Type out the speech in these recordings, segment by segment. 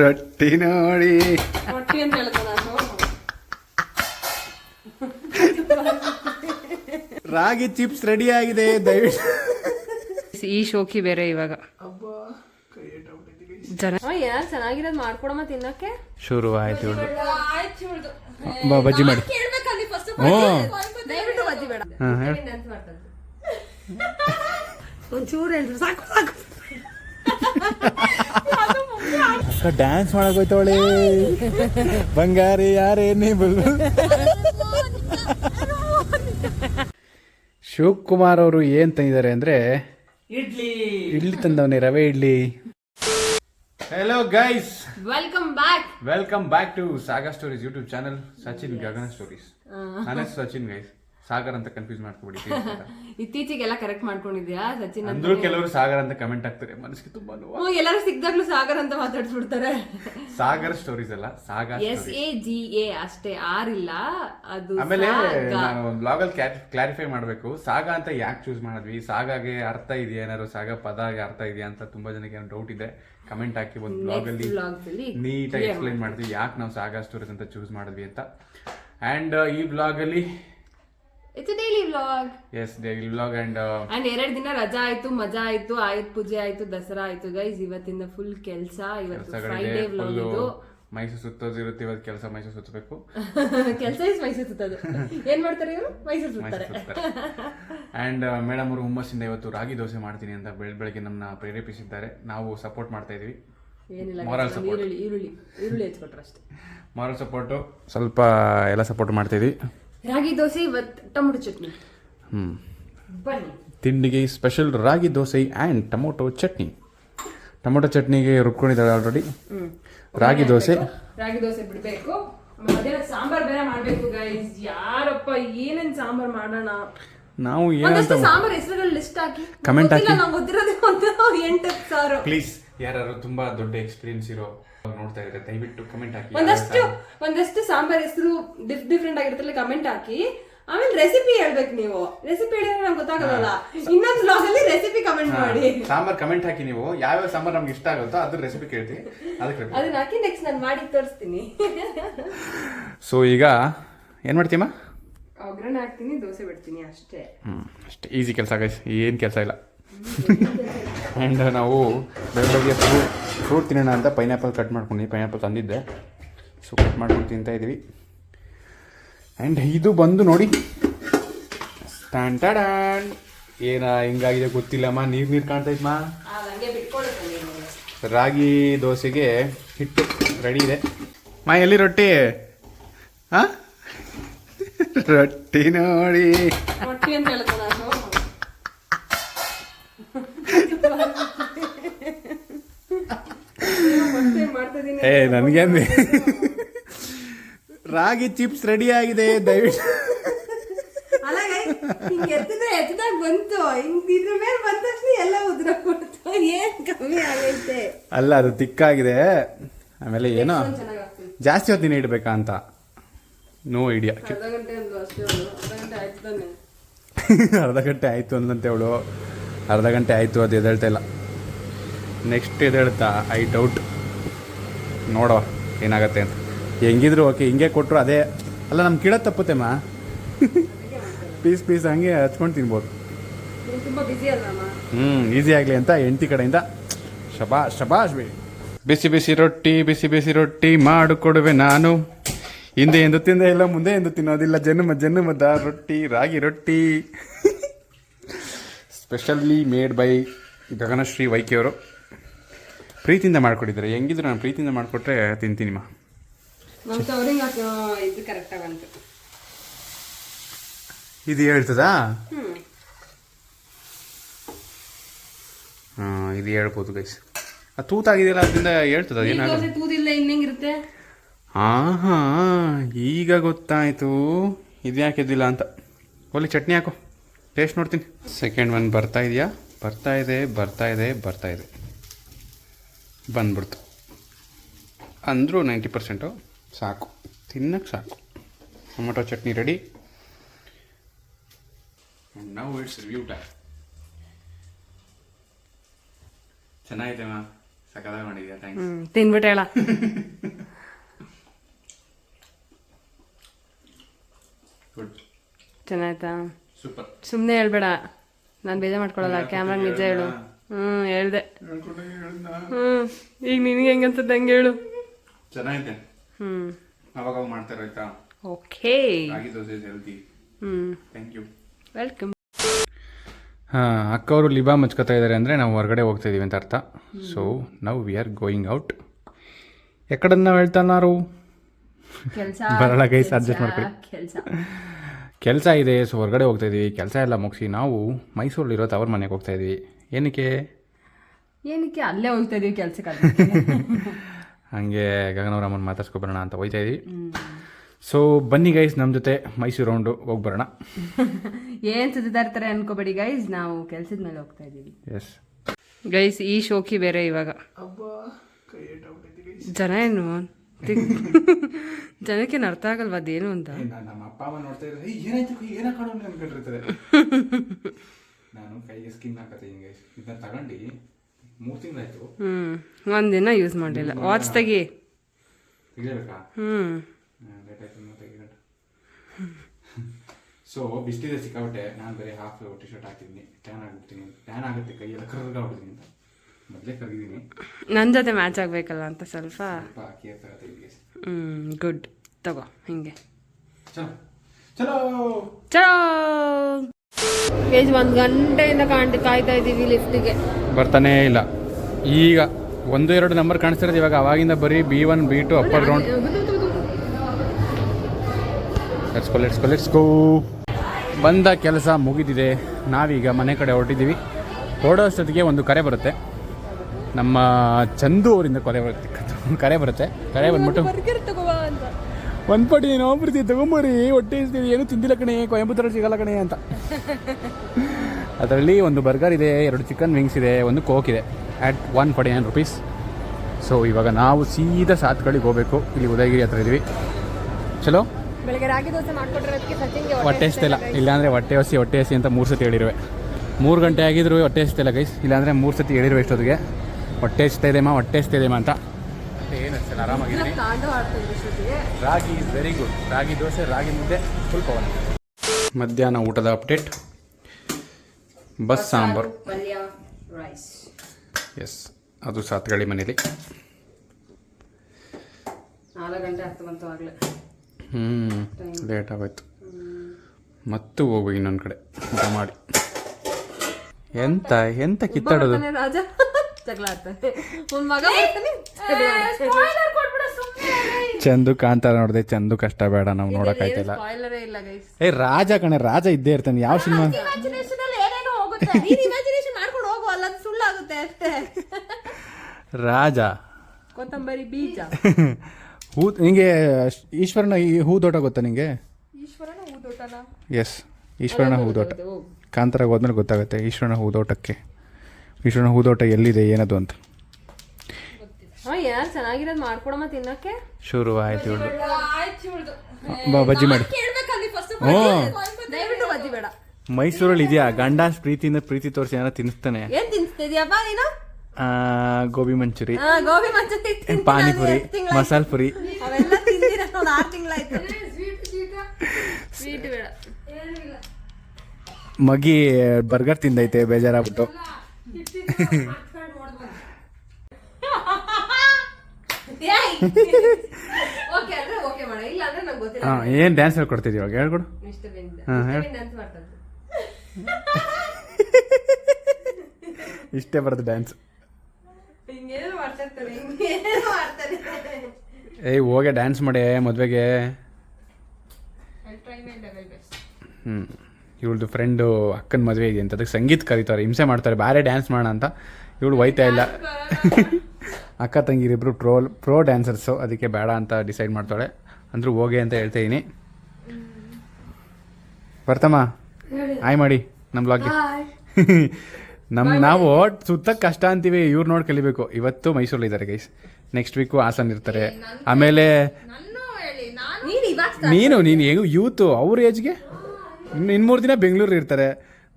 ರೊಟ್ಟಿ ನೋಡಿ ರೊಟ್ಟಿ ಅಂತ ಹೇಳ್ದೆ ನಾನು. ರಾಗಿ ಚಿಪ್ಸ್ ರೆಡಿ ಆಗಿದೆ ದಯವಿಟ್ಟು. ಈ ಶೋಕಿ ಬೇರೆ ಇವಾಗ. ಜನ ಯಾರು ಚೆನ್ನಾಗಿರೋದು ಮಾಡ್ಕೊಡಮ್ಮ ತಿನ್ನಕ್ಕೆ. ಶುರು ಆಯ್ತು. ಬಾ ಬಜ್ಜಿ ಮಾಡಿ. ಹ್ಞೂ ಹಾಂ ಹೇಳಿ. ಒಂಚೂರು ಸಾಕು ಸಾಕು. ಅಕ್ಕ ಡ್ಯಾನ್ಸ್ ಮಾಡಕ್ ಹೋಯ್ತವಳೆ. ಬಂಗಾರಿ ಯಾರೇನೇ ಶಿವಕುಮಾರ್ ಅವರು ಏನ್ ತಂದಿದ್ದಾರೆ ಅಂದ್ರೆ ಇಡ್ಲಿ. ಇಡ್ಲಿ ತಂದವನೇ ರವೆ idli. Hello guys welcome back welcome back to Sagar stories YouTube channel Sachin Gagana stories ನನ್ನ ಸಚಿನ್ ಗೈಸ್ ಸಾಗರ್ ಅಂತ ಕನ್ಫ್ಯೂಸ್ ಮಾಡ್ಕೊಬಿಡಿ ಇತ್ತೀಚೆಗೆಲ್ಲ ಕರೆಕ್ಟ್ ಮಾಡ್ಕೊಂಡಿದ್ಯಾ ಸಚಿನ್ ಅಂದ್ರೂ ಕೆಲವರು ಸಾಗರ್ ಅಂತ ಕಮೆಂಟ್ ಆಗ್ತಾರೆ ಮನಸ್ಸಿಗೆ ತುಂಬಾ ನೋವು ಎಲ್ಲರೂ ಸಿಕ್ದಾಗ್ಲೂ ಸಾಗರ್ ಅಂತ ಮಾತಾಡ್ಸ್ಬಿಡ್ತಾರೆ. ಸಾಗರ್ ಸ್ಟೋರೀಸ್ ಅಲ್ಲ Sagar S A G A ಅಷ್ಟೇ ಆರ್ ಇಲ್ಲ ಅದು ಆಮೇಲೆ. ನಾನು ಬ್ಲಾಗ್ ಅಲ್ಲಿ ಕ್ಲಾರಿಫೈ ಮಾಡಬೇಕು ಸಾಗ ಅಂತ ಯಾಕೆ ಚೂಸ್ ಮಾಡಿದ್ವಿ? ಸಾಗಾಗೆ ಅರ್ಥ ಇದೆಯಾ ಏನಾದ್ರು? ಸಾಗ ಪದಾಗೆ ಅರ್ಥ ಇದೆಯಾ ಅಂತ ತುಂಬಾ ಜನಕ್ಕೆ ಡೌಟ್ ಇದೆ. ಕಮೆಂಟ್ ಹಾಕಿ ಒಂದು ಬ್ಲಾಗ್ ಅಲ್ಲಿ ನೀಟಾಗಿ ಎಕ್ಸ್ಪ್ಲೈನ್ ಮಾಡಿದ್ವಿ ಯಾಕೆ ನಾವು ಸಾಗ ಸ್ಟೋರೀಸ್ ಅಂತ ಚೂಸ್ ಮಾಡಿದ್ವಿ ಅಂತ. ಅಂಡ್ ಈ ಬ್ಲಾಗ್ ಅಲ್ಲಿ it's daily vlog is daily vlog and and ಎರಡು ದಿನ ರಜಾ ಆಯ್ತು ಮಜಾ ಆಯ್ತು ಆಯುತ್ ಪೂಜೆ ಆಯ್ತು ದಸರಾ ಆಯ್ತು. ಗೈಸ್ ಇವತ್ತಿಂದ ಫುಲ್ ಕೆಲಸ ಇವತ್ತು ಫ್ರೈಡೇ ವ್ಲಾಗ್ ಇದು. ಮೈಸೂರು ಸುತ್ತೋದಿರುತ್ತೆ ಇವತ್ತು ಕೆಲಸ ಮೈಸೂರು ಸುತ್ತಬೇಕು. ಕೆಲಸ ಇಸ್ ಮೈಸೂರು ಸುತ್ತೋದು. ಏನ್ ಮಾಡ್ತಾರೆ ಇವರು? ಮೈಸೂರು ಸುತ್ತಾರೆ. ಅಂಡ್ ಮೇಡಮ್ ಅವರು ಹುಮ್ಮಸ್ಸಿಂದ ಇವತ್ತು ರಾಗಿ ದೋಸೆ ಮಾಡ್ತೀನಿ ಅಂತ ಬೆಳ ಬೆಳಗ್ಗೆ ನಮ್ಮನ್ನ ಪ್ರೇರೇಪಿಸಿದ್ದಾರೆ. ನಾವು ಸಪೋರ್ಟ್ ಮಾಡ್ತಾ ಇದೀವಿ. ಏನಿಲ್ಲ ಸಪೋರ್ಟ್ ಈರುಳ್ಳಿ ಈರುಳ್ಳಿ ಈರುಳ್ಳಿ ಹಚ್ಕೊಟ್ರು ಅಷ್ಟೇ. ಮಾರಲ್ ಸಪೋರ್ಟು ಸ್ವಲ್ಪ ಎಲ್ಲ ಸಪೋರ್ಟ್ ಮಾಡ್ತಿದ್ವಿ ರಾಗಿ ದೋಸೆ ವಿತ್ ಟೊಮೊಟೊ ಚಟ್ನಿ. ಹ್ಞೂ ಬನ್ನಿ. ತಿಂಡಿಗೆ special ragi dosa and tomato chutney. Tomato ಚಟ್ನಿಗೆ ರುಬ್ಕೊಂಡಿದ್ದಾಳೆ ಆಲ್ರೆಡಿ ರಾಗಿ ದೋಸೆ. ರಾಗಿ ದೋಸೆ ಬಿಡಬೇಕು. ಮಧ್ಯಾಹ್ನ ಸಾಂಬಾರ್ ಬೇರೆ ಮಾಡಬೇಕು ಗೈಸ್ ಯಾರಪ್ಪ ಏನೇನು ಸಾಂಬಾರ್ ಮಾಡೋಣ? ನಾವು ಏನಂತ ಸಾಂಬಾರ್ ಹೆಸರುಗಳು ಲಿಸ್ಟ್ ಹಾಕಿ. ಕಮೆಂಟ್ ಹಾಕಿ. ನಂಗ್ ಗೊತ್ತಿರೋದೇ ಒಂದು ಎಂಟು ಸಾವಿರ ಪ್ಲೀಸ್ ಯಾರು ತುಂಬಾ ದೊಡ್ಡ ಎಕ್ಸ್ಪೀರಿಯನ್ಸ್ ಇರೋ ನೋಡ್ತಾ ಇರುತ್ತೆ ದಯವಿಟ್ಟು ಕಮೆಂಟ್ ಹಾಕಿ. ಒಂದಷ್ಟು ಒಂದಷ್ಟು ಸಾಂಬಾರ್ ಹೆಸರು ಡಿಫ್ ಡಿಫ್ರೆಂಟ್ ಆಗಿರ್ತಲ್ಲ ಕಮೆಂಟ್ ಹಾಕಿ. ಆಮೇಲೆ ರೆಸಿಪಿ ಹೇಳ್ಬೇಕು ನೀವು. ರೆಸಿಪಿ ಹೇಳಿದ್ರೆ ನಮ್ಗೆ ಗೊತ್ತಾಗಲ್ಲ ಇನ್ನೊಂದು ಬ್ಲಾಗ್ ಅಲ್ಲಿ ರೆಸಿಪಿ ಕಮೆಂಟ್ ಮಾಡಿ. ಸಾಂಬಾರ್ ಕಮೆಂಟ್ ಹಾಕಿ ನೀವು. ಯಾವ್ಯಾವ ಸಾಂಬಾರ್ ನಮ್ಗೆ ಇಷ್ಟ ಆಗುತ್ತೋ ಅದ್ರ ರೆಸಿಪಿ ಕೇಳ್ತೀನಿ. ಅದಕ್ಕೆ ಅದನ್ನ ಹಾಕಿ ನೆಕ್ಸ್ಟ್ ನಾನು ಮಾಡಿ ತೋರಿಸ್ತೀನಿ. ಸೊ ಈಗ ಏನ್ ಮಾಡ್ತೀಯಮ್ಮ? ಒಗ್ಗರಣೆ ಹಾಕ್ತೀನಿ ದೋಸೆ ಬಿಡ್ತೀನಿ ಅಷ್ಟೇ. ಹ್ಞೂ ಅಷ್ಟೇ. ಈಸಿ ಕೆಲಸ ಗೈಸ್ ಏನು ಕೆಲಸ ಇಲ್ಲ. ಆ್ಯಂಡ್ ನಾವು ಬೆಳಗ್ಗೆ ಫ್ರೂಟ್ ಫ್ರೂಟ್ ತಿನ್ನೋಣ ಅಂತ ಪೈನಾಪಲ್ ಕಟ್ ಮಾಡ್ಕೊಂಡು ಪೈನಾಪಲ್ ತಂದಿದ್ದೆ. ಸೊ ಕಟ್ ಮಾಡ್ಕೊಂಡು ತಿಂತಾ ಆ್ಯಂಡ್ ಇದು ಬಂದು ನೋಡಿ. ಸ್ಟ್ಯಾಂಟಡಾನ್ ಏನ ಹಿಂಗಾಗಿದೆ ಗೊತ್ತಿಲ್ಲಮ್ಮ ನೀರು ನೀರು ಕಾಣ್ತಾ ಇದ್ಮಾ ಹಂಗೆ ಬಿಟ್ಕೊಳ್ಳುತ್ತೆ ರಾಗಿ ದೋಸೆಗೆ ಹಿಟ್ಟು ರೆಡಿ ಇದೆ. ಮಾ ಎಲ್ಲಿ ರೊಟ್ಟಿ? ಹಾಂ ರೊಟ್ಟಿ ನೋಡಿ. ರೊಟ್ಟಿ ಅಂತ ಹೇಳ್ದೆ ನಾನು ಮತ್ತೆ ಮಾಡ್ತಿದ್ದೀನಿ ಏ ನನಗೇನು ರಾಗಿ ಚಿಪ್ಸ್ ರೆಡಿ ಆಗಿದೆ ದಯವಿಟ್ಟು. ಅಲ್ಲ guys, ಹಿಂಗ್ ಎತ್ತಿದ್ರೆ ಎತ್ತಿದಾಗ ಬಂತು. ಹಿಂಗ್ ಇದ್ರ ಮೇಲೆ ಬಂದ ತಕ್ಷಣ ಎಲ್ಲ ಉದ್ರ ಕೊಡ್ತು. ಏನ್ ಕಮ್ಮಿ ಆಗೈತೆ. ಅಲ್ಲ ಅದು ತಿಕ್ಕಾಗಿದೆ. ಆಮೇಲೆ ಏನೋ? ಜಾಸ್ತಿ ಹೊತ್ತಿನ ಇಡಬೇಕಾ ಅಂತ. ನೋ ಐಡಿಯಾ ಅರ್ಧ ಗಂಟೆ ಆಯಿತು ಅಂದಂತೆ ಅವಳು. ಅರ್ಧ ಗಂಟೆ ಆಯಿತು ಅದು ಎದ್ದೇಳ್ತಾ ಇಲ್ಲ. ನೆಕ್ಸ್ಟ್ ಎದ್ದೇಳ್ತಾ ಐ ಡೌಟ್ ನೋಡೋ ಏನಾಗತ್ತೆ ಅಂತ. ಹೆಂಗಿದ್ರು ಓಕೆ ಹಿಂಗೆ ಕೊಟ್ಟರು ಅದೇ. ಅಲ್ಲ ನಮ್ಮ ಕಿಡ ತಪ್ಪುತ್ತೆಮ್ಮ. ಪೀಸ್ ಪೀಸ್ ಹಂಗೆ ಹಚ್ಕೊಂಡು ತಿನ್ಬೋದು. ಹ್ಞೂ ಈಸಿ ಆಗಲಿ ಅಂತ ಹೆಂಡತಿ ಕಡೆಯಿಂದ. ಶಬಾ ಶಬಾಷ್ ಬಿ ಬಿಸಿ ಬಿಸಿ ರೊಟ್ಟಿ ಬಿಸಿ ಬಿಸಿ ರೊಟ್ಟಿ ಮಾಡಿಕೊಡುವೆ ನಾನು. ಹಿಂದೆ ಎಂದು ತಿಂದೆ ಇಲ್ಲ ಮುಂದೆ ಎಂದು ತಿನ್ನೋದಿಲ್ಲ. ಜನ್ಮ ಜನ್ಮದ roti ragi roti. Specially made by Gaganashree ವೈಕಿಯವರು. ಪ್ರೀತಿಯಿಂದ ಮಾಡ್ಕೊಟ್ಟಿದ್ದಾರೆ ಹೆಂಗಿದ್ರು ನಾನು ಪ್ರೀತಿಯಿಂದ ಮಾಡಿಕೊಟ್ರೆ ತಿಂತೀನಿ ಮಾ. ಇದು ಕರೆಕ್ಟ್ ಆಗಂತ. ಇದು ಹೇಳ್ತದಾ? ಹ್ಮ್. ಹಾಂ ಇದು ಹೇಳ್ಬೋದು ಗೈಸ್ ಆ ತೂತಾಗಿದೆಯಲ್ಲ ಅದರಿಂದ ಹೇಳ್ತದ? ಏನಾಗುತ್ತೆ ತೂದಿಲ್ಲ ಇನ್ನೇಂಗಿರುತ್ತೆ? ಆಹಾ ಈಗ ಗೊತ್ತಾಯ್ತು. ಇದ್ಯಾಕೆ ಇದಿಲ್ಲ ಅಂತ. ಒಲ್ಲಿ ಚಟ್ನಿ ಹಾಕು. ಟೇಸ್ಟ್ ನೋಡ್ತೀನಿ. ಸೆಕೆಂಡ್ ಒನ್ ಬರ್ತಾ ಇದೆಯಾ? ಬರ್ತಾ ಇದೆ ಬರ್ತಾ ಇದೆ ಬರ್ತಾ ಇದೆ. ಬಂದ್ಬಿಡ್ತು. ಅಂದರೂ ನೈಂಟಿ ಪರ್ಸೆಂಟು ಸಾಕು. ತಿನ್ನಕ್ಕೆ ಸಾಕು. Tomato chutney ready. ನಾವು ಇಟ್ಸ್ ರಿವ್ಯೂ ಟೈಮ್ ಚೆನ್ನಾಗಿದೆ ಮಾ. ಸಕದಾಗ ಮಾಡಿದ್ಯಾ? ಥ್ಯಾಂಕ್ಸ್ ತಿನ್ಬಿಟ್ಟು ಹೇಳ. ಗುಡ್ ಚೆನ್ನಾಯ್ತಾ? ಸೂಪರ್ ಸುಮ್ಮನೆ ಹೇಳ್ಬೇಡ. ನಾನು ಬೇಜಾರು ಮಾಡ್ಕೊಳ್ಳಲ್ಲ ಕ್ಯಾಮ್ರಾ ನಿಜ ಹೇಳು. ಹ್ಮ್ ಹೇಳ್ದೆ. ಹ್ಮ್ ಈಗ ನಿನಗೆ ಹೆಂಗ್ ಅನ್ಸುತ್ತೆ ಹಂಗೆ ಹೇಳು. ಚೆನ್ನಾಗಿದೆ. ಹ್ಮ್. ಅವಾಗ ಮಾಡ್ತಾರೆ ಆಯ್ತಾ? ಓಕೆ. ರಾಗಿ ದೋಸೆ ಹೆಲ್ದಿ ಹ್ಮ್. ಥ್ಯಾಂಕ್ ಯು ವೆಲ್ಕಮ್ ಹಾಂ ಅಕ್ಕವರು ಲಿಬಾ ಮುಚ್ಕೋತಾ ಇದ್ದಾರೆ ಅಂದರೆ ನಾವು ಹೊರಗಡೆ ಹೋಗ್ತಾ ಇದೀವಿ ಅಂತ ಅರ್ಥ. ಸೊ ನಾವು ವಿ ಆರ್ ಗೋಯಿಂಗ್ ಔಟ್ ಎಕ್ಕಡನ್ನ ನಾವು ಹೇಳ್ತಾನಾರು ಕೆಲಸ ಬರಲ್ಲ ಗೈಸ್ ಅಡ್ಜಸ್ಟ್ ಮಾಡ್ಕೊಳ್ಳಿ ಕೆಲಸ. ಕೆಲಸ ಇದೆ ಸೊ ಹೊರಗಡೆ ಹೋಗ್ತಾ ಇದ್ದೀವಿ ಕೆಲಸ ಎಲ್ಲ ಮುಗಿಸಿ ನಾವು ಮೈಸೂರಲ್ಲಿರೋ ತವರ್ ಮನೆಗೆ ಹೋಗ್ತಾ ಇದೀವಿ. ಏನಕ್ಕೆ? ಏನಕ್ಕೆ? ಅಲ್ಲೇ ಹೋಗ್ತಾ ಇದೀವಿ ಕೆಲ್ಸಕ್ಕೆ ಹಂಗೆ ಗಗನವರಮ್ಮನ ಮಾತಾಡ್ಸ್ಕೊಬರೋಣ ಅಂತ ಹೋಗ್ತಾ ಇದೀವಿ. ಸೊ ಬನ್ನಿ ಗೈಸ್ ನಮ್ಮ ಜೊತೆ ಮೈಸೂರು ರೌಂಡು ಹೋಗಿ ಬರೋಣ ಏನು ಸುತ್ತಾ ಇರ್ತಾರೆ ಅನ್ಕೋಬೇಡಿ ಗೈಸ್ ನಾವು ಕೆಲ್ಸದ ಮೇಲೆ ಹೋಗ್ತಾ ಇದೀವಿ. ಎಸ್ ಗೈಸ್ ಈ ಶೋಕಿ ಬೇರೆ ಇವಾಗ. ಜನ ಏನು? ಜನಕ್ಕೆ ಜನಕ್ಕೇನು ಅರ್ಥ ಆಗಲ್ವಾ ಅದೇನು ಅಂತ? ನಮ್ಮ ಅಪ್ಪ ಅಮ್ಮ ನೋಡ್ತಾ ಇದ್ದಾರೆ ಏನಾಯ್ತು ಏನಾಕಾಡು ಅನ್ಕೊಂಡಿರ್ತಾರೆ ನಾನು ಕೈಗೆ ಸ್ಕಿನ್ ಹಾಕತ್ತೆ ಹಿಂಗೆ. ಇದನ್ನ ತಗೊಂಡು ಮೂರು ತಿಂಗಳಾಯ್ತು. ಹ್ಮ್ ಒಂದಿನ ಯೂಸ್ ಮಾಡಿಲ್ಲ ವಾಚ್ ತೆಗಿ. ತೆಗಿಬೇಕಾ ಹ್ಮ್. ಲೇಟ್ ಆಯ್ತು ಇನ್ನೂ ತೆಗಿಗಂಟ ಸೊ ಬಿಸ್ಲಿದೆ ಸಿಕ್ಕಾಬಿಟ್ಟೆ ನಾನು ಬರೀ ಹಾಫ್ ಟಿ ಶರ್ಟ್ ಹಾಕಿದ್ದೀನಿ ಟ್ಯಾನ್ ಆಗ್ಬಿಡ್ತೀನಿ. ಟ್ಯಾನ್ ಆಗುತ್ತೆ ಕೈಯೆಲ್ಲ ಕರ್ಗಾಗ್ಬಿಡ್ತೀನಿ ಅಂತ. ಮೊದಲೇ ಕರ್ಗಿದ್ದೀನಿ ನನ್ನ ಜೊತೆ ಮ್ಯಾಚ್ ಆಗಬೇಕಲ್ಲ ಅಂತ ಸ್ವಲ್ಪ. ಕೇರ್ ಹ್ಮ್ ಗುಡ್ ತಗೋ ಹಿಂಗೆ. ಚಲೋ. ಚಲೋ. ಚಲೋ! ಗೈಸ್ ಒಂದು ಗಂಟೆಯಿಂದ ಕಾಯ್ತಾ ಇದ್ದೀವಿ ಲಿಫ್ಟಿಗೆ ಬರ್ತಾನೇ ಇಲ್ಲ ಈಗ ಒಂದು ಎರಡು ನಂಬರ್ ಕಾಣಿಸ್ತಿರೋದು ಇವಾಗ ಅವಾಗಿಂದ ಬರೀ B one B two upper ground ಬಂದ ಕೆಲಸ ಮುಗಿದಿದೆ ನಾವೀಗ ಮನೆ ಕಡೆ ಹೊರಟಿದ್ದೀವಿ ಹೊರಡೋಷ್ಟೊತ್ತಿಗೆ ಒಂದು ಕರೆ ಬರುತ್ತೆ ನಮ್ಮ ಚಂದು ಅವರಿಂದ ಕೊಲೆ ಬರುತ್ತೆ ಕರೆ ಬರುತ್ತೆ ಕರೆ ಬಂದ್ಬಿಟ್ಟು ಒಂದು ಪಟ್ಟಿ ನೀನು ಬರ್ತೀವಿ ತಗೊಂಬರಿ ಹೊಟ್ಟೆ ಏನು ತಿಂದಿಲ್ಲ ಕಣೆ. ಕೊಯಂಬತ್ತೂರ ಸಿಗಲ್ಲ ಕಣೆ ಅಂತ. ಅದರಲ್ಲಿ ಒಂದು ಬರ್ಗರ್ ಇದೆ ಎರಡು ಚಿಕನ್ ವಿಂಗ್ಸ್ ಇದೆ ಒಂದು ಕೋಕ್ ಇದೆ. At one forty nine rupees so ಇವಾಗ ನಾವು ಸೀದಾ ಸಾತ್ಗಳಿಗೆ ಹೋಗಬೇಕು. ಇಲ್ಲಿ ಉದಯಗಿರಿ ಹತ್ರ ಇದ್ವಿ. ಚಲೋ? ಹೊಟ್ಟೆ ಹಸ್ತಿಲ್ಲ. ಇಲ್ಲಾಂದರೆ ಹೊಟ್ಟೆ ಹಸಿ ಹೊಟ್ಟೆ ಹಸಿ ಅಂತ ಮೂರು ಸತಿ ಹೇಳಿರುವೆ. ಮೂರು ಗಂಟೆ ಆಗಿದ್ರು ಹೊಟ್ಟೆ ಹಸ್ತಿಲ್ಲ ಗೈಸ್ ಇಲ್ಲಾಂದರೆ ಮೂರು ಸತಿ ಹೇಳಿರುವೆ ಇಷ್ಟೊತ್ತಿಗೆ. ಹೊಟ್ಟೆ ಹಸ್ತಾ ಇದೆಮ್ಮ ಹೊಟ್ಟೆ ಹಸ್ತಾ ಇದೆಮ್ಮ ಅಂತ. ಅಷ್ಟೇ ಆರಾಮಾಗಿದ್ದೀನಿ ragi is very good ragi dosa ragi ಮುದ್ದೆ ಫುಲ್ ಪವನ್ ಮಧ್ಯಾಹ್ನ ಊಟದ ಅಪ್ಡೇಟ್ ಬಸ್ ಸಾಂಬಾರು. ಪಲ್ಯ ರೈಸ್ ಎಸ್ ಅದು ಸಾತ್ಗಳಿ ಮನೇಲಿ. ಹ್ಞೂ ಲೇಟ್ ಆಗೋಯ್ತು. ಮತ್ತು ಹೋಗು ಇನ್ನೊಂದು ಕಡೆ. ಊಟ ಮಾಡಿ. ಎಂತ ಎಂತ ಕಿತ್ತಾಡೋದು? ರಾಜ. ಜಗಳ ಆಡ್ತಾನೆ ಒಂದ್ ಮಗ ಬರ್ತಾನೆ ಜಗಳ ಆಡ್ತಾನೆ. ಚಂದು ಕಾಂತಾರ ನೋಡಿದೆ ಚಂದು ಕಷ್ಟ ಬೇಡ ನಾವು ನೋಡೋಕ್ಕಾಯ್ತಿಲ್ಲ ಏ ಇಲ್ಲ ಗೈಸ್ ಏ ರಾಜ ಕಣೆ ರಾಜ ಇದ್ದೇ ಇರ್ತಾನೆ ಯಾವ ಸಿನಿಮಾ? Imagination ಅಲ್ಲಿ ಏನೇನೋ ಹೋಗುತ್ತೆ. ನೀನ್ ಇಮ್ಯಾಜಿನೇಷನ್ ಮಾಡ್ಕೊಂಡು ಹೋಗು ಅಲ್ಲ ಅದು ಸುಳ್ಳಾಗುತ್ತೆ ಅಷ್ಟೇ. ರಾಜ. ಕೊತ್ತಂಬರಿ ಬೀಜ. ಹೂ ನಿಂಗೆ ಈಶ್ವರನ ಈ ಹೂದೋಟ ಗೊತ್ತಾ ನಿಂಗೆ? ಈಶ್ವರನ ಎಸ್ ಈಶ್ವರನ ಹೂದೋಟ. ಕಾಂತಾರಾಗ ಹೋದ್ಮೇಲೆ ಗೊತ್ತಾಗುತ್ತೆ ಈಶ್ವರನ ಹೂದೋಟಕ್ಕೆ. ಈಶ್ವರನ ಹೂದೋಟ ಎಲ್ಲಿದೆ ಏನದು ಅಂತ. ಹಾ ಯಾರು ಚೆನ್ನಾಗಿರೋದು ಮಾಡ್ಕೊಡಮ್ಮ ತಿನ್ನಕ್ಕೆ ಶುರು ಆಯ್ತು ಇವಳು ಬಾ ಬಜ್ಜಿ ಮಾಡಿ. ಹ್ಞೂ. ದಯವಿಟ್ಟು ಬಜ್ಜಿ ಬೇಡ. ಮೈಸೂರಲ್ಲಿ ಇದೆಯಾ? ಗಂಡ ಪ್ರೀತಿಯಿಂದ ಪ್ರೀತಿ ತೋರಿಸಿ ಏನಾರ ತಿನ್ನಿಸ್ತಾನೆ ಏನ್ ನೀನು. ಆ, ಗೋಬಿ ಮಂಚೂರಿ. ಆ, ಗೋಬಿ ಮಂಚೂರಿ ಪಾನಿಪುರಿ? ಮಸಾಲ ಪುರಿ. ಅವೆಲ್ಲ ತಿಂದಿರ ಒಂದು ಆರು ತಿಂಗಳಾಯ್ತು. ಸ್ವೀಟ್ ಬೇಡ. ಮಗಿ ಬರ್ಗರ್ ತಿಂದೈತೆ ಬೇಜಾರಾಗ್ಬಿಟ್ಟು. ಹಾಂ ಏನು ಡ್ಯಾನ್ಸ್ ಹೇಳ್ಕೊಡ್ತಿದ್ವಿ ಇವಾಗ? ಹೇಳ್ಕೊಡು ಹಾಂ ಹೇಳು. ಇಷ್ಟೇ ಬರ್ತದೆ ಡ್ಯಾನ್ಸ್ ಏಯ್ ಹೋಗೆ ಡ್ಯಾನ್ಸ್ ಮಾಡಿ ಮದುವೆಗೆ. ಹ್ಞೂ ಇವಳ್ದು ಫ್ರೆಂಡು ಅಕ್ಕನ ಮದುವೆ ಇದೆ ಅಂತ. ಅದಕ್ಕೆ ಸಂಗೀತ ಕರೀತಾರೆ ಹಿಂಸೆ ಮಾಡ್ತಾರೆ ಬೇರೆ ಡ್ಯಾನ್ಸ್ ಮಾಡೋಣ ಅಂತ. ಇವಳು ಒಯ್ತಾ ಇಲ್ಲ. ಅಕ್ಕ ತಂಗಿರಿಬ್ರು ಪ್ರೋ ಪ್ರೋ ಡ್ಯಾನ್ಸರ್ಸು ಅದಕ್ಕೆ ಬೇಡ ಅಂತ ಡಿಸೈಡ್ ಮಾಡ್ತಾಳೆ. ಅಂದರೂ ಹೋಗಿ ಅಂತ ಹೇಳ್ತಾ ಇದ್ದೀನಿ ಬರ್ತಮ್ಮ ಆಯ್ ಮಾಡಿ ನಮ್ಮ ಬ್ಲಾಗ್ಗೆ ನಮ್ಮ ನಾವು ಸುತ್ತಕ್ಕೆ ಕಷ್ಟ ಅಂತೀವಿ ಇವ್ರು ನೋಡಿ ಕಲಿಬೇಕು. ಇವತ್ತು ಮೈಸೂರಲ್ಲಿ ಇದ್ದಾರೆ ಗೈಸ್ ನೆಕ್ಸ್ಟ್ ವೀಕು ಹಾಸನ್ ಇರ್ತಾರೆ. ಆಮೇಲೆ ನೀನು ನೀನು ಹೆಂಗು ಯೂತು ಅವ್ರ ಏಜ್ಗೆ ಇನ್ನು ಇನ್ಮೂರು ದಿನ ಬೆಂಗಳೂರು ಇರ್ತಾರೆ.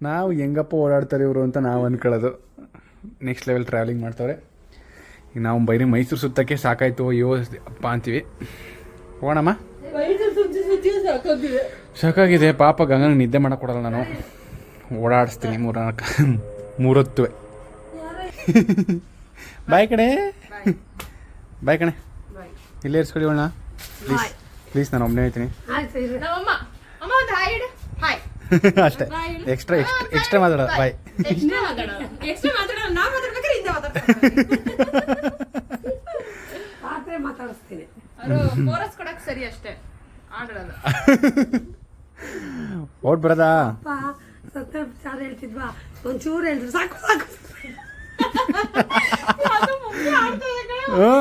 ನಾವು ಹೆಂಗಪ್ಪ ಓಡಾಡ್ತಾರೆ ಇವರು ಅಂತ ನಾವು ಅನ್ಕೊಳ್ಳೋದು. ನೆಕ್ಸ್ಟ್ ಲೆವೆಲ್ ಟ್ರಾವೆಲಿಂಗ್ ಮಾಡ್ತವ್ರೆ. ಈಗ ನಾವು ಬೈರಿ ಮೈಸೂರು ಸುತ್ತಕ್ಕೆ ಸಾಕಾಯ್ತು ಅಯ್ಯೋ ಅಪ್ಪ ಅಂತೀವಿ. ಹೋಗೋಣಮ್ಮ? ಸಾಕಾಗಿದೆ. ಪಾಪ ಗಂಗನ ನಿದ್ದೆ ಮಾಡಕ್ ಕೊಡಲ್ಲ ನಾನು. ಓಡಾಡಿಸ್ತೀನಿ ಮೂರ ಮೂರೊತ್ತು ಬಾಯ್ ಕಣೆ. ಬಾಯ್ ಕಣೆ. ಇಲ್ಲೇ ಇರ್ಸ್ಕೊಳ್ಳಿ ಅಣ್ಣ. ಪ್ಲೀಸ್ ಪ್ಲೀಸ್ ನಾನು ಒಮ್ಮೆ ಹೇಳ್ತೀನಿ. ಹಾಯ್ ಅಷ್ಟೇ. ಎಕ್ಸ್ಟ್ರಾ ಎಕ್ಸ್ಟ್ರಾ ಎಕ್ಸ್ಟ್ರಾ ಮಾತಾಡೋದು ಬಾಯ್ ಎಕ್ಸ್ಟ್ರಾ ಮಾತಾಡೋದು ಎಕ್ಸ್ಟ್ರಾ ಮಾತಾಡೋಣ. ನಾ ಮಾತಾಡ್ಬೇಕಾದ್ರೆ ಹಿಂದೆ ಮಾತಾಡ್ತಾರೆ ಮಾತ್ರ ಮಾತಾಡಿಸ್ತೀನಿ. ಅವರು ಕೋರಸ್ ಕೊಡಕ್ ಸರಿ ಅಷ್ಟೇ. ಆಡಲ್ಲ ಓಟ್ ಬರದಾ ಸತ್ತ ವಿಚಾರ ಹೇಳ್ತಿದ್ವಾ? ಒಂಚೂರು ಹೇಳಿದ್ರು. ಸಾಕು ಸಾಕು. ಹ್ಞೂ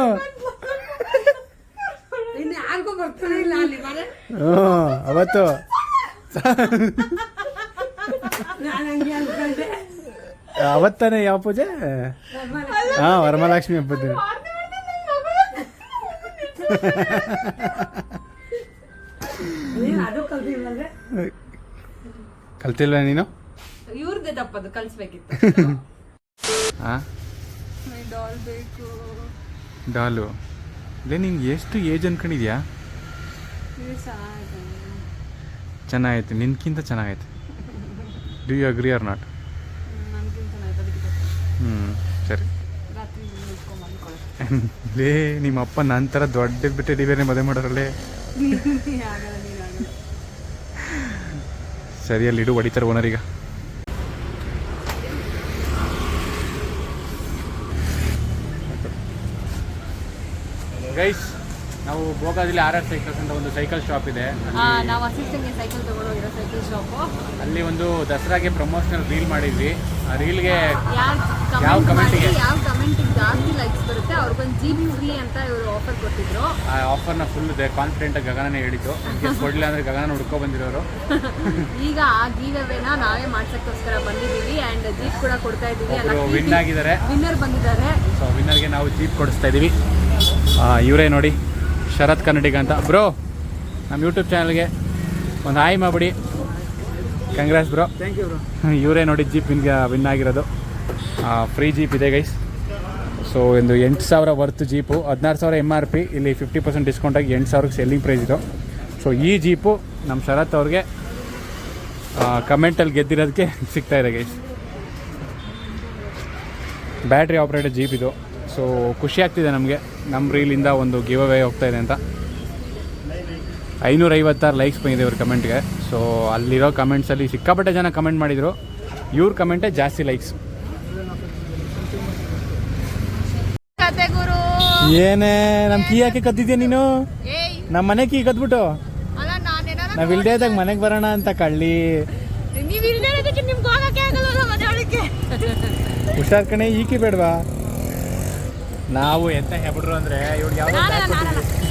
ಇನ್ನು ಯಾರಿಗೂ ಬರ್ತಾನೆ ಇಲ್ಲ ಅಲ್ಲಿ ಮನೆ. ಹ್ಞೂ ಅವತ್ತು. ಅವತ್ತಾನೆ ಯಾವ ಪೂಜೆ? ಹಾಂ ವರಮಹಾಲಕ್ಷ್ಮಿ ಹಬ್ಬದ ಕಲ್ತಿಲ್ವ ನೀನು? ಇವ್ರದ್ದೇ ತಪ್ಪದು ಕಲ್ಸ್ಬೇಕಿತ್ತು. ಹಾಂ ಡಾಲ್. ಬೇಕು ಡಾಲು ಅದೇ ನಿಂಗೆ ಎಷ್ಟು ಏಜ್ ಅನ್ಕೊಂಡಿದ್ಯಾ? ಸಾಕು ಚೆನ್ನಾಗೈತೆ, ನಿನ್ಕಿಂತ ಚೆನ್ನಾಗೈತೆ. Do you agree or not ಹ್ಞೂ ಸರಿ. ಲೇ, ನಿಮ್ಮ ಅಪ್ಪ ನಂತರ ದೊಡ್ಡ ಬಿಟ್ಟು ಬೇರೆ ಮದುವೆ ಮಾಡೋರಲ್ಲೇ. ಸರಿ ಅಲ್ಲಿ ಇಡು, ಹೊಡಿತಾರೆ ಓನರಿಗ ಗೈಸ್ ನಾವು ಬೋಗಾದಲ್ಲಿ ಆರ್ ಆರ್ ಸೈಕಲ್ಸ್ ಅಂತ ಒಂದು ಸೈಕಲ್ ಶಾಪ್ ಇದೆ. ನಾವು ಅಸಿಸ್ಟೆಂಟ್ಗೆ ಸೈಕಲ್ ತಗೊಂಡೋಗಿರೋ ಸೈಕಲ್ ಶಾಪು ಅಲ್ಲಿ ಒಂದು ದಸರಾಗೆ ಪ್ರಮೋಷನಲ್ ರೀಲ್ ಮಾಡಿದ್ವಿ. ಆ ರೀಲ್ಗೆ ಯಾವ ಕಮೆಂಟ್ ಮಾಡಿ comment ಯಾವ ಕಮೆಂಟಿಗೆ ಜಾಸ್ತಿ ಲೈಕ್ಸ್ ಬರುತ್ತೆ ಅವ್ರಿಗೊಂದು ಜಿ ಬಿ ಫ್ರೀ ಅಂತ ಇವರು ಆಫರ್ ಕೊಟ್ಟಿದ್ರು. ಆ ಆಫರ್ನ ಫುಲ್ ಕಾನ್ಫಿಡೆಂಟ್ ಗಗನನೇ ಹೇಳಿದ್ದು. ಕೊಡ್ಲಿಲ್ಲ ಕೊಡಲಿಲ್ಲ ಅಂದ್ರೆ ಗಗನ ಹುಡ್ಕೊ ಬಂದಿರೋರು. ಈಗ ಆ ಗೀಗವೇನ ನಾವೇ ಮಾಡ್ಸಕ್ಕೋಸ್ಕರ ಬಂದಿದ್ದೀವಿ ಅಂಡ್ ಜೀಪ್ ಕೂಡ ಕೊಡ್ತಾ ಇದ್ದೀವಿ. ವಿನ್ ಆಗಿದ್ದಾರೆ. ವಿನ್ನರ್ ಬಂದಿದ್ದಾರೆ. ಸೊ ವಿನ್ನರ್ಗೆ ನಾವು ಜೀಪ್ ಕೊಡಿಸ್ತಾ ಇದ್ದೀವಿ. ಇವರೇ ನೋಡಿ. ಶರತ್ ಕನ್ನಡಿಗ ಅಂತ. ಬ್ರೋ ನಮ್ಮ ಯೂಟ್ಯೂಬ್ ಚಾನಲ್ಗೆ ಒಂದು ಹಾಯ್ ಮಾಡಿಬಿಡಿ. Congrats bro. Thank you bro. ಇವರೇ ನೋಡಿ ಜೀಪ್ ವಿನ್ಗೆ ವಿನ್ ಆಗಿರೋದು. ಫ್ರೀ ಜೀಪ್ ಇದೆ ಗೈಸ್ ಸೊ ಒಂದು ಎಂಟು ಸಾವಿರ ವರ್ತ್ ಜೀಪು ಹದಿನಾರು ಸಾವಿರ ಎಂ ಆರ್ ಪಿ ಇಲ್ಲಿ ಫಿಫ್ಟಿ ಪರ್ಸೆಂಟ್ ಡಿಸ್ಕೌಂಟಾಗಿ ಎಂಟು ಸಾವಿರಕ್ಕೆ ಸೆಲ್ಲಿಂಗ್ ಪ್ರೈಸ್ ಇದು. ಸೊ ಈ ಜೀಪು ನಮ್ಮ ಶರತ್ ಅವ್ರಿಗೆ ಕಮೆಂಟಲ್ಲಿ ಗೆದ್ದಿರೋದಕ್ಕೆ ಸಿಗ್ತಾ ಇದೆ ಗೈಸ್ ಬ್ಯಾಟ್ರಿ ಆಪ್ರೇಟೆಡ್ ಜೀಪ್ ಇದು. ಸೊ ಖುಷಿ ಆಗ್ತಿದೆ ನಮಗೆ. ನಮ್ಮ ರೀಲಿಂದ ಒಂದು ಗಿವ್ ಅವೇ ಹೋಗ್ತಾ ಇದೆ ಅಂತ. ಐನೂರೈವತ್ತಾರು ಲೈಕ್ಸ್ ಬಂದಿದೆ ಇವ್ರ ಕಮೆಂಟ್ಗೆ ಸೊ ಅಲ್ಲಿರೋ ಕಮೆಂಟ್ಸಲ್ಲಿ ಸಿಕ್ಕಾಪಟ್ಟೆ ಜನ ಕಮೆಂಟ್ ಮಾಡಿದರು. ಇವ್ರ ಕಮೆಂಟೇ ಜಾಸ್ತಿ ಲೈಕ್ಸ್ ಏನೇ ನಮ್ಮ ಕೀ ಯಾಕೆ ಕದ್ದಿದ್ಯಾ ನೀನು? ನಮ್ಮ ಮನೆ ಕೀ ಕದ್ಬಿಟ್ಟು. ನಾವು ಇಲ್ದೇ ಇದ್ದಾಗ ಮನೆಗೆ ಬರೋಣ ಅಂತ ಕಳ್ಳಿ. ಹುಷಾರ್ ಕಣೆ ಈ ಕೀ ಬೇಡವಾ? ನಾವು ಎಂತ ಹೆಬ್ರು ಅಂದ್ರೆ ಇವ್ರಿಗೆ ಯಾವ ಬ್ಯಾಗ್ ಕೊಟ್ಟಿದ್ವಿ.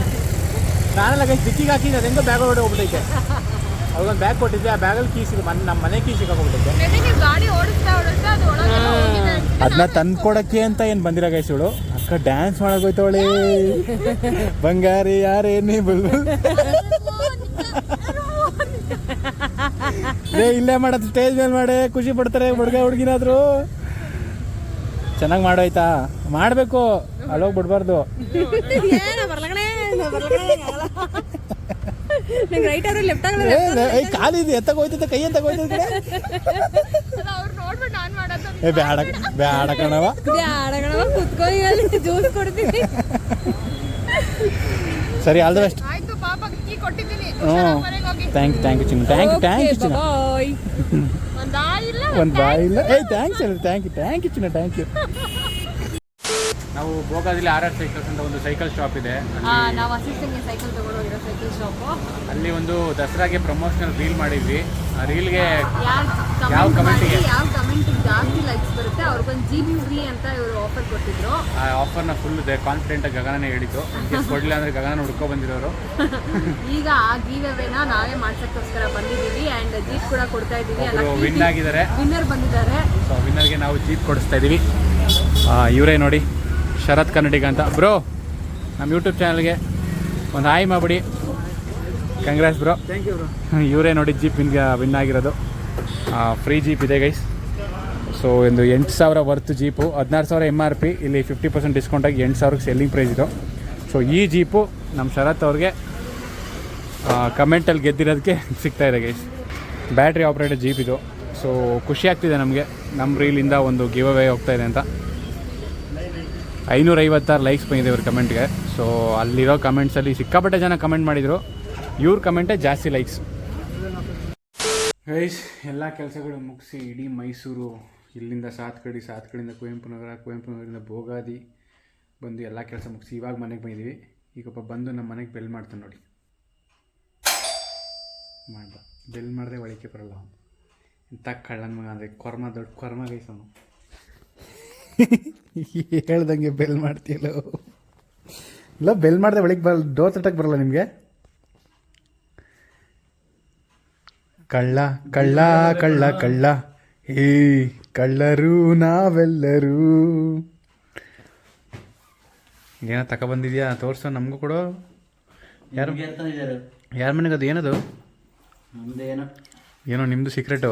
ನಾನೆಲ್ಲ. ಕೈ ಸಿಕ್ಕಿಗೆ ಹಾಕಿದ್ದೆ ಅದೆಂಗೋ ಬ್ಯಾಗ್ ಹೊಡೆ ಹೋಗ್ಬಿಟ್ಟೈತೆ. ಅವಾಗೊಂದು ಬ್ಯಾಗ್ ಕೊಟ್ಟಿದ್ದೆ ಆ ಬ್ಯಾಗಲ್ಲಿ ಕೀ ಸಿಗ ಮನೆ ನಮ್ಮ ಮನೆ ಕೀ ಸಿಕ್ಕಾಕೊಂಡ್ಬಿಟ್ಟೈತೆ. ನೆನ್ನೆ ನೀವು ಗಾಡಿ ಓಡಿಸ್ತಾ ಓಡಿಸ್ತಾ ಅದು ಒಳಗೆಲ್ಲ ಹೋಗಿದೆ ಅದನ್ನ ತಂದು ಕೊಡಕ್ಕೆ ಅಂತ ಏನು ಬಂದಿರ ಗೈಸ್ ಇವಳು? ಅಕ್ಕ ಡ್ಯಾನ್ಸ್ ಮಾಡಕೋಯ್ತವಳೆ ಬಂಗಾರಿ ಯಾರೇ ನೀ ಬುಲ್ಬುಲ್ ಏ ಇಲ್ಲೇ ಮಾಡೋದು ಸ್ಟೇಜ್ ಮೇಲೆ ಮಾಡಿ. ಖುಷಿ ಪಡ್ತಾರೆ ಹುಡುಗ ಹುಡುಗಿನಾದ್ರು. ಚೆನ್ನಾಗಿ ಮಾಡೋಯ್ತಾ? ಮಾಡಬೇಕು. ಅಲ್ಲೋಗಿ ಬಿಡ್ಬಾರ್ದು. ನಂಗೆ ರೈಟ್ ಆದ್ರೆ ಲೆಫ್ಟ್ ಏ ಕಾಲಿದೆ ಹೋಯ್ತದೆ ಕೈ ಎತ್ತಾಗ ಹೋಯ್ತದೆ ಏ ಬ್ಯಾಡ ಬ್ಯಾಡ ಕಣವ ಜ್ಯೂಸ್ ಕೊಡ್ತೀನಿ. ಸರಿ ಆಲ್ ದ ಬೆಸ್ಟ್ ಆಯ್ತು ಪಾಪ ಕೊಟ್ಟಿದ್ದೀನಿ. ಹ್ಞೂ ಥ್ಯಾಂಕ್ ಯು ಥ್ಯಾಂಕ್ ಯು ಚಿನ್ನ. ಥ್ಯಾಂಕ್ ಯು ಥ್ಯಾಂಕ್ ಯು ಚಿನ್ನ. ಬಾಯ್ ಒಂದ್ ಆ ಇಲ್ಲ ಒಂದು ಬಾಯ್ ಇಲ್ಲ. ಏಯ್ ಥ್ಯಾಂಕ್ಸ್ ಹೇಳಿ ಥ್ಯಾಂಕ್ ಯು ಥ್ಯಾಂಕ್ ಯು ಚಿನ್ನ. ಥ್ಯಾಂಕ್ ಯು ನಾವು ಬೋಗಾದಲ್ಲಿ ಆರ್ ಆರ್ ಸೈಕಲ್ಸ್ ಅಂತ ಒಂದು ಸೈಕಲ್ ಶಾಪ್ ಇದೆ. ನಾವು ಅಸಿಸ್ಟೆಂಟ್ಗೆ ಸೈಕಲ್ ತಗೊಂಡೋಗಿರೋ ಸೈಕಲ್ ಶಾಪು ಅಲ್ಲಿ ಒಂದು ದಸರಾಗೆ ಪ್ರಮೋಷನಲ್ ರೀಲ್ ಮಾಡಿದ್ವಿ. ಆ ರೀಲ್ಗೆ ಯಾವ ಕಮೆಂಟ್ ಮಾಡಿ ಗೆ? ಯಾವ ಕಮೆಂಟಿಗೆ ಜಾಸ್ತಿ ಲೈಕ್ಸ್ ಬರುತ್ತೆ ಅವ್ರಿಗೊಂದು ಜಿ ಬಿ ಫ್ರೀ ಅಂತ ಇವರು ಆಫರ್ ಕೊಟ್ಟಿದ್ರು. ಆ ಆಫರ್ನ ಫುಲ್ ಕಾನ್ಫಿಡೆಂಟ್ ಗಗನನೇ ಹೇಳಿದ್ದು. ಕೊಡಲಿಲ್ಲ ಅಂದ್ರೆ ಗಗನ ಹುಡ್ಕೊ ಬಂದಿರೋರು. ಈಗ ಆ ಗೀವ್ ಅವೇನ ನಾವೇ ಮಾಡ್ಸಕ್ಕೋಸ್ಕರ ಬಂದಿದ್ದೀವಿ ಅಂಡ್ ಜೀಪ್ ಕೂಡ ಕೊಡ್ತಾ ಇದ್ದೀವಿ. ವಿನ್ ಆಗಿದ್ದಾರೆ. ವಿನ್ನರ್ ಬಂದಿದ್ದಾರೆ. ಸೊ ವಿನ್ನರ್ಗೆ ನಾವು ಜೀಪ್ ಕೊಡಿಸ್ತಾ ಇದ್ದೀವಿ ಇವರೇ ನೋಡಿ. ಶರತ್ ಕನ್ನಡಿಗ ಅಂತ. ಬ್ರೋ ನಮ್ಮ ಯೂಟ್ಯೂಬ್ ಚಾನಲ್ಗೆ ಒಂದು ಹಾಯ್ ಮಾಡಿಬಿಡಿ. Congrats bro. Thank you bro. ಇವರೇ ನೋಡಿ ಜೀಪ್ ವಿನ್ಗೆ ವಿನ್ ಆಗಿರೋದು. ಫ್ರೀ ಜೀಪ್ ಇದೆ ಗೈಸ್ ಸೊ ಒಂದು ಎಂಟು ಸಾವಿರ ವರ್ತ್ ಜೀಪು ಹದಿನಾರು ಸಾವಿರ ಎಂ ಆರ್ ಪಿ ಇಲ್ಲಿ ಫಿಫ್ಟಿ ಪರ್ಸೆಂಟ್ ಡಿಸ್ಕೌಂಟಾಗಿ ಎಂಟು ಸಾವಿರಕ್ಕೆ ಸೆಲ್ಲಿಂಗ್ ಪ್ರೈಸ್ ಇದು. ಸೊ ಈ ಜೀಪು ನಮ್ಮ ಶರತ್ ಅವ್ರಿಗೆ ಕಮೆಂಟಲ್ಲಿ ಗೆದ್ದಿರೋದಕ್ಕೆ ಸಿಗ್ತಾ ಇದೆ ಗೈಸ್ ಬ್ಯಾಟ್ರಿ ಆಪ್ರೇಟೆಡ್ ಜೀಪ್ ಇದು. ಸೊ ಖುಷಿ ಆಗ್ತಿದೆ ನಮಗೆ. ನಮ್ಮ ರೀಲಿಂದ ಒಂದು ಗಿವ್ ಅವೇ ಹೋಗ್ತಾಯಿದೆ ಇದೆ ಅಂತ. ಐನೂರೈವತ್ತಾರು ಲೈಕ್ಸ್ ಬಂದಿದೆ ಇವ್ರ ಕಮೆಂಟ್ಗೆ ಸೊ ಅಲ್ಲಿರೋ ಕಮೆಂಟ್ಸಲ್ಲಿ ಸಿಕ್ಕಾಪಟ್ಟೆ ಜನ ಕಮೆಂಟ್ ಮಾಡಿದರು. ಇವ್ರ ಕಮೆಂಟೇ ಜಾಸ್ತಿ ಲೈಕ್ಸ್ ಗೈಸ್ ಎಲ್ಲ ಕೆಲಸಗಳು ಮುಗಿಸಿ ಇಡೀ ಮೈಸೂರು, ಇಲ್ಲಿಂದ ಸಾತ್ಕಡಿ ಸಾತ್ಕಡಿಂದ ಕುವೆಂಪು ನಗರ ಕುವೆಂಪು ನಗರದಿಂದ ಭೋಗಾದಿ ಬಂದು ಎಲ್ಲ ಕೆಲಸ ಮುಗಿಸಿ ಇವಾಗ ಮನೆಗೆ ಬಂದಿದ್ದೀವಿ ಈಗಪ್ಪ ಬಂದು ನಮ್ಮ ಮನೆಗೆ ಬೆಲ್ ಮಾಡ್ತಾನೆ ನೋಡಿ. ಮಾಡ್ದ. ಬೆಲ್ ಮಾಡಿದ್ರೆ ಒಳಕ್ಕೆ ಬರಲ್ಲ ಇಂಥ ಕಳ್ಳನ ಮಗ ಅಂದರೆ, ಕೊರ್ಮ ದೊಡ್ಡ ಕೊರ್ಮ ಗೈಸ್ ಅವನು. ಹೇಳ್ದಂಗೆ ಬೆಲ್ ಮಾಡ್ತೀಯಲ್ಲ. ಇಲ್ಲ ಬೆಲ್ ಮಾಡಿದೆ ಒಳಗೆ ಬರಲ್ಲ ಡೋರ್ ತಟ್ಟಕ್ಕೆ ಬರಲ್ಲ ನಿಮಗೆ? ಕಳ್ಳ ಕಳ್ಳ ಕಳ್ಳ ಕಳ್ಳ. ಏ ಕಳ್ಳರು ನಾವೆಲ್ಲರೂ. ಏನೋ ತಗೊಬಂದಿದ್ಯಾ ತೋರಿಸು ನಮಗೂ ಕೊಡು. ಯಾರು ಯಾರ ಮನೆಗೆ ಅದು? ಏನದು? ಏನೋ ನಿಮ್ಮದು ಸೀಕ್ರೆಟು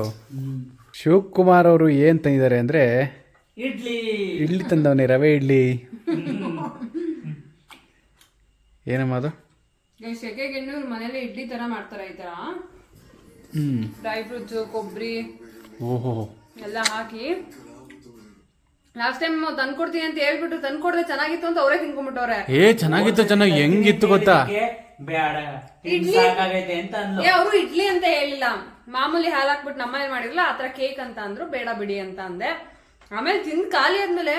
ಶಿವಕುಮಾರ್ ಅವರು ಏನು ತಂದಿದ್ದಾರೆ ಅಂದರೆ ಇಡ್ಲಿ. ಇಡ್ಲಿ ತಂದವನೇ ರವೆ ಇಡ್ಲಿ. ಏನಮ್ಮ ಅದು? ಸೆಕೆಗೆ ಇವ್ರ ಮನೇಲಿ ಇಡ್ಲಿ ತರ ಮಾಡ್ತಾರೆ ಈ ತರ. ಡ್ರೈ ಫ್ರೂಟ್ಸ್ ಕೊಬ್ಬರಿ. ಓಹೋ. ಎಲ್ಲ ಹಾಕಿ. ಲಾಸ್ಟ್ ಟೈಮ್ ತಂದ್ಕೊಡ್ತೀನಿ ಅಂತ ಹೇಳ್ಬಿಟ್ಟು ತಂದ್ಕೊಡ್ದೆ ಚೆನ್ನಾಗಿತ್ತು ಅಂತ ಅವರೇ ತಿನ್ಕೊಂಡ್ಬಿಟ್ಟವ್ರೆ. ಏ ಚೆನ್ನಾಗಿತ್ತು ಚೆನ್ನಾಗಿ. ಹೆಂಗಿತ್ತು ಗೊತ್ತಾ? ಬೇಡ. ಇಡ್ಲಿ ಸಾಕಾಗೈತೆ ಅಂತ ಅನ್ಲು ಏ ಅವರು ಇಡ್ಲಿ ಅಂತ ಹೇಳಿಲ್ಲ. ಮಾಮೂಲಿ ಹಾಲು ಹಾಕ್ಬಿಟ್ಟು ನಮ್ಮನೇಲಿ ಮಾಡಿರಲ್ಲ ಆತರ ಕೇಕ್ ಅಂತ ಅಂದ್ರು ಬೇಡ ಬಿಡಿ ಅಂತ ಅಂದೆ. ಆಮೇಲೆ ತಿಂದು ಖಾಲಿ ಆದ್ಮೇಲೆ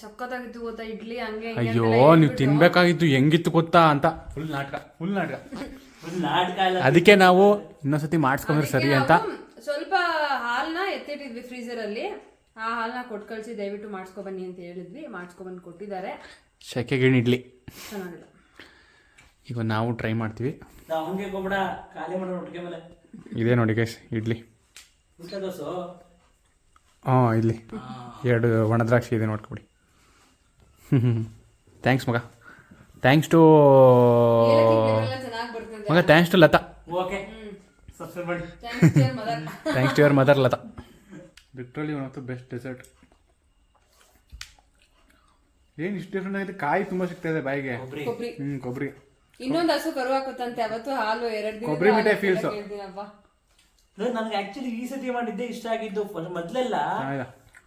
ಸಖತ್ತಾಗಿತ್ತು ಗೊತ್ತಾ ಇಡ್ಲಿ ಹಂಗೆ ಹಿಂಗೆ ಅಯ್ಯೋ ಅಂತೆಲ್ಲ ನೀವು ಹೇಳ್ಬಿಟ್ಟು. ತಿನ್ಬೇಕಾಗಿತ್ತು ಹೆಂಗಿತ್ತು ಗೊತ್ತಾ ಅಂತ. ಫುಲ್ ನಾಟಕ ಫುಲ್ ನಾಟಕ. ಫುಲ್ ನಾಟಕ ಅದಕ್ಕೆ ನಾವು ಇನ್ನೊಂದ್ಸತಿ ಮಾಡಿಸ್ಕೊಂಡ್ರೆ ಸರಿ ಅಂತ. ನಾವು ಸ್ವಲ್ಪ ಹಾಲ್ನ ಎತ್ತಿಟ್ಟಿದ್ವಿ ಫ್ರೀಜರ್ ಅಲ್ಲಿ ಆ ಹಾಲ್ನ ಕೊಟ್ಟು ಕಳ್ಸಿ ದಯವಿಟ್ಟು ಮಾಡಿಸ್ಕೊ ಬನ್ನಿ ಅಂತ ಹೇಳಿದ್ವಿ. ಮಾಡಿಸ್ಕೊಬಂದು ಕೊಟ್ಟಿದ್ದಾರೆ. ಶೆಕೆಗಿಣ್ ಇಡ್ಲಿ. ಚೆನ್ನಾಗಿಲ್ಲ. ಈಗ ನಾವು ಟ್ರೈ ಮಾಡ್ತೀವಿ. ಇದೆ ಕೊಬ್ಬಿಡ ಖಾಲಿ ಮಾಡೋ ಒಟ್ಟಿಗೆ ಮೇಲೆ ಇದೇ ನೋಡಿ ಗೈಸ್ ಇಡ್ಲಿ. ಊಟ ದೋಸು. ಹಾಂ ಇಲ್ಲಿ. ಎರಡು ಒಣದ್ರಾಕ್ಷಿ ಇದೆ ನೋಡ್ಕೊಬಿಡಿ. ಹ್ಞೂ ಥ್ಯಾಂಕ್ಸ್ ಮಗ. ಥ್ಯಾಂಕ್ಸ್ ಟು ಮಗ thanks to Latha. Okay subscribe ಮಾಡಿ. Thanks to your mother Latha. Literally one of the best dessert ಏನು ಇಷ್ಟು ಡಿಫ್ರೆಂಟ್ ಆಗಿದೆ? ಕಾಯಿ ತುಂಬ ಸಿಗ್ತಾ ಇದೆ ಬಾಯಿಗೆ. ಕೊಬ್ಬರಿ ಹ್ಞೂ ಕೊಬ್ಬರಿ ಇನ್ನೊಂದು ಹಸು ಕರು ಹಾಕುತ್ತಂತೆ ಅವತ್ತು ಹಾಲು ಎರಡು ದಿನ ಕೊಬ್ಬರಿ ಮಿಠಾಯಿ feels. ನನ್ಗೆ ಆಕ್ಚುಲಿ ಈ ಸತಿ ಮಾಡಿದ್ದೆ ಇಷ್ಟ ಆಗಿದ್ದು ಮೊದ್ಲೆಲ್ಲ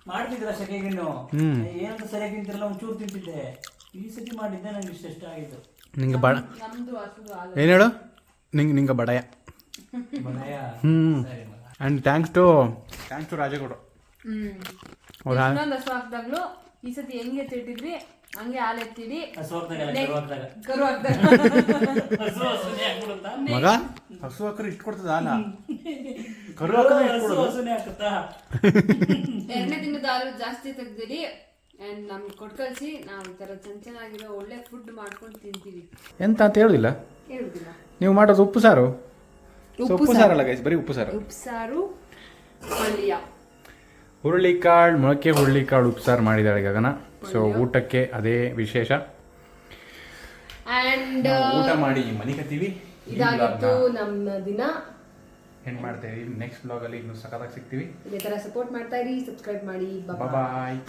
ಮಾಡ್ತಿದ್ರ ಸೆಕೆಗಿನ್ನು? ಹ್ಮ್. ಏನಂತ ಸರಿಯಾಗಿ ತಿಂತಿರಲ್ಲ ಒಂಚೂರು ತಿಂತಿದ್ದೆ. ಈ ಸತಿ ಮಾಡಿದ್ದೆ ನನಗೆ ಇಷ್ಟ ಇಷ್ಟ ಆಗಿತ್ತು ನಿಂಗೆ ಬಡ ಏನು ಹೇಳು? ನಿಂಗೆ ನಿಂಗೆ ಬಡಯ. ಬಡಯಾ? ಮಗ. And thanks to thanks to Rajagowda ಹ್ಮ್. ಅವ್ರ ಈ ಸತಿ ಹೆಂಗೆ ಎತ್ತಿಟ್ಟಿದ್ವಿ ಹಂಗೆ ಹಾಲು ಎತ್ತಿಡಿ. ಕರು ಹಾಕ್ಬಿಡುತ್ತಾ? ಮಗ ಹಸು ಹಾಕ್ರೆ ಇಷ್ಟು ಕೊಡ್ತದ ಅಲ್ಲ ಕರು ಹಾಕಿದ್ರೆ ಇಷ್ಟು ಕೊಡೋದು ಎರಡನೇ ದಿನದ ಹಾಲು ಜಾಸ್ತಿ ತೆಗ್ದಿರಿ. ಅಂಡ್ ನಮ್ಗೆ ಕೊಟ್ಟು ಕಳ್ಸಿ ನಾವು ಈ ಥರ ಚೆನ್ನ ಚೆನ್ನಾಗಿರೋ ಒಳ್ಳೆ ಫುಡ್ ಮಾಡ್ಕೊಂಡು ತಿಂತೀವಿ. ಎಂತ ಅಂತ ಹೇಳುದಿಲ್ಲ? ಹೇಳುದಿಲ್ಲ. ನೀವು ಮಾಡೋದು ಉಪ್ಪು ಸಾರು? ಸೊ ಉಪ್ಪು ಸಾರಲ್ಲ ಗೈಸ್ ಬರೀ ಉಪ್ಪು ಸಾರು. ಉಪ್ಸಾರು ಪಲ್ಯ. ಹುರುಳಿಕಾಳು ಮೊಳಕೆ ಹುರುಳಿಕಾಳು ಉಪ್ಸಾರು ಮಾಡಿದಾಳೆ ಗಗನ. ಸೊ ಊಟಕ್ಕೆ ಅದೇ ವಿಶೇಷ. ಅಂಡ್ ಊಟ ಮಾಡಿ ಮನೆ ಕತ್ತೀವಿ ಇದಾಗಿತ್ತು ನಮ್ಮ ದಿನ. ಹೆಂಗ್ ಮಾಡ್ತಾ ಇದೀವಿ ನೆಕ್ಸ್ಟ್ ಬ್ಲಾಗಲ್ಲಿ ಇನ್ನು ಸಖತ್ತಾಗಿ ಸಿಗ್ತೀವಿ. ಇದೇ ಥರ ಸಪೋರ್ಟ್ ಮಾಡ್ತಾ ಇರಿ ಸಬ್ಸ್ಕ್ರೈಬ್ ಮಾಡಿ ಬಾಯ್